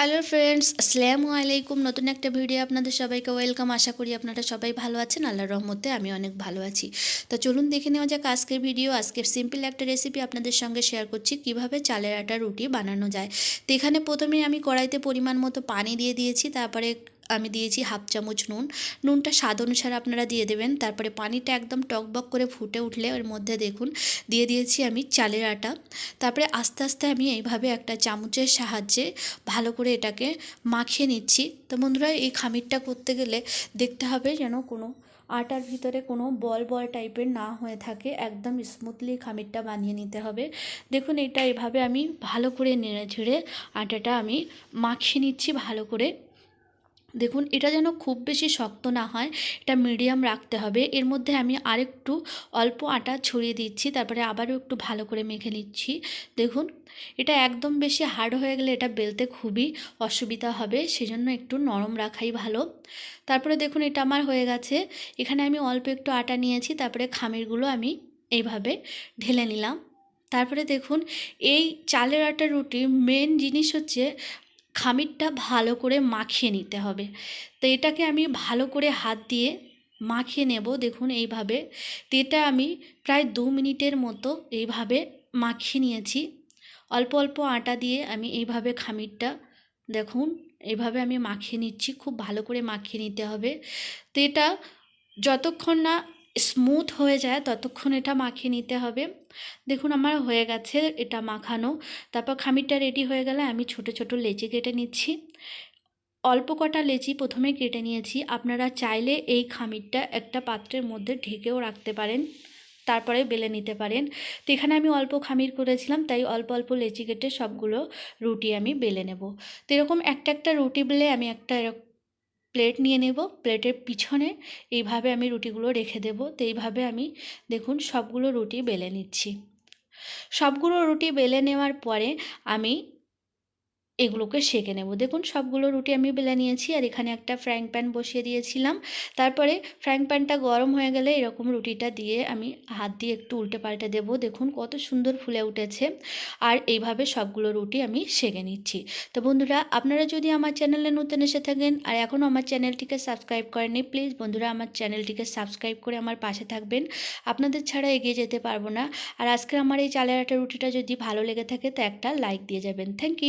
Hello friends, আসসালামু আলাইকুম। নতুন একটা ভিডিও আপনাদের সবাইকে ওয়েলকাম। আশা করি আপনারা সবাই ভালো আছেন। আল্লাহর রহমতে আমি অনেক ভালো আছি। তো চলুন দেখে নেওয়া যাক আজকের ভিডিও। আজকের সিম্পল একটা রেসিপি আপনাদের সঙ্গে শেয়ার করছি, কীভাবে চালের আটা রুটি বানানো যায়। তো এখানে প্রথমে আমি কড়াইতে পরিমাণ মতো পানি দিয়ে দিয়েছি, তারপরে আমি দিয়েছি হাফ চামচ নুন। নুনটা স্বাদ অনুসারে আপনারা দিয়ে দেবেন। তারপরে পানিটা একদম টকবক করে ফুটে উঠলে ওর মধ্যে দেখুন, দিয়ে দিয়েছি আমি চালের আটা। তারপরে আস্তে আস্তে আমি এইভাবে একটা চামচের সাহায্যে ভালো করে এটাকে মাখিয়ে নিচ্ছি। তো বন্ধুরা, এই খামিরটা করতে গেলে দেখতে হবে যেন কোনো আটার ভিতরে কোনো বল বল টাইপের না হয়ে থাকে। একদম স্মুথলি খামিরটা বানিয়ে নিতে হবে। দেখুন, এটা এভাবে আমি ভালো করে নেড়ে ঝেড়ে আটাটা আমি মাখিয়ে নিচ্ছি ভালো করে। দেখুন, এটা যেন খুব বেশি শক্ত না হয়, এটা মিডিয়াম রাখতে হবে। এর মধ্যে আমি আরেকটু অল্প আটা ছড়িয়ে দিচ্ছি, তারপরে আবারও একটু ভালো করে মেখে নিচ্ছি। দেখুন, এটা একদম বেশি হার্ড হয়ে গেলে এটা বেলতে খুবই অসুবিধা হবে, সেজন্য একটু নরম রাখাই ভালো। তারপরে দেখুন, এটা আমার হয়ে গেছে। এখানে আমি অল্প একটু আটা নিয়েছি, তারপরে খামিরগুলো আমি এইভাবে ঢেলে নিলাম। তারপরে দেখুন, এই চালের আটার রুটি মেন জিনিস হচ্ছে খামিরটা ভালো করে মাখিয়ে নিতে হবে। তো এটাকে আমি ভালো করে হাত দিয়ে মাখিয়ে নেব, দেখুন এইভাবে। তো এটা আমি প্রায় দু মিনিটের মতো এইভাবে মাখিয়ে নিয়েছি। অল্প অল্প আটা দিয়ে আমি এইভাবে খামিরটা, দেখুন, এইভাবে আমি মাখিয়ে নিচ্ছি, খুব ভালো করে মাখিয়ে নিতে হবে। তো এটা যতক্ষণ না স্মুথ হয়ে যায়, ততক্ষণ এটা মাখিয়ে নিতে হবে। দেখুন আমার হয়ে গেছে এটা মাখানো। তারপর খামিরটা রেডি হয়ে গেলে আমি ছোট ছোট লেচি কেটে নিচ্ছি। অল্প কটা লেচি প্রথমে কেটে নিয়েছি। আপনারা চাইলে এই খামিরটা একটা পাত্রের মধ্যে ঢেকেও রাখতে পারেন, তারপরে বেলে নিতে পারেন। তো এখানে আমি অল্প খামির করেছিলাম, তাই অল্প অল্প লেচি কেটে সবগুলো রুটি আমি বেলে নেব। তো এরকম একটা একটা রুটি বেলে আমি একটা প্লেট নিয়ে নেব প্লেটের পিছনে এইভাবে আমি রুটিগুলো রেখে দেব। তো এইভাবে আমি দেখুন সবগুলো রুটি বেলে নিচ্ছি। সবগুলো রুটি বেলে নেওয়ার পরে আমি এগুলোকে সেঁকে নেব। দেখুন, সবগুলো রুটি আমি বেলে নিয়েছি আর এখানে একটা ফ্রাইং প্যান বসিয়ে দিয়েছিলাম। তারপরে ফ্রাইং প্যানটা গরম হয়ে গেলে এরকম রুটিটা দিয়ে আমি হাত দিয়ে একটু উল্টে পাল্টে দেবো। দেখুন, কত সুন্দর ফুলে উঠেছে। আর এইভাবে সবগুলো রুটি আমি সেঁকে নিচ্ছি। তো বন্ধুরা, আপনারা যদি আমার চ্যানেলে নতুন এসে থাকেন আর এখনও আমার চ্যানেলটিকে সাবস্ক্রাইব করেনি প্লিজ বন্ধুরা, আমার চ্যানেলটিকে সাবস্ক্রাইব করে আমার পাশে থাকবেন। আপনাদের ছাড়া এগিয়ে যেতে পারব না। আর আজকে আমার এই চালের আটা রুটিটা যদি ভালো লেগে থাকে, তো একটা লাইক দিয়ে যাবেন। Thank you.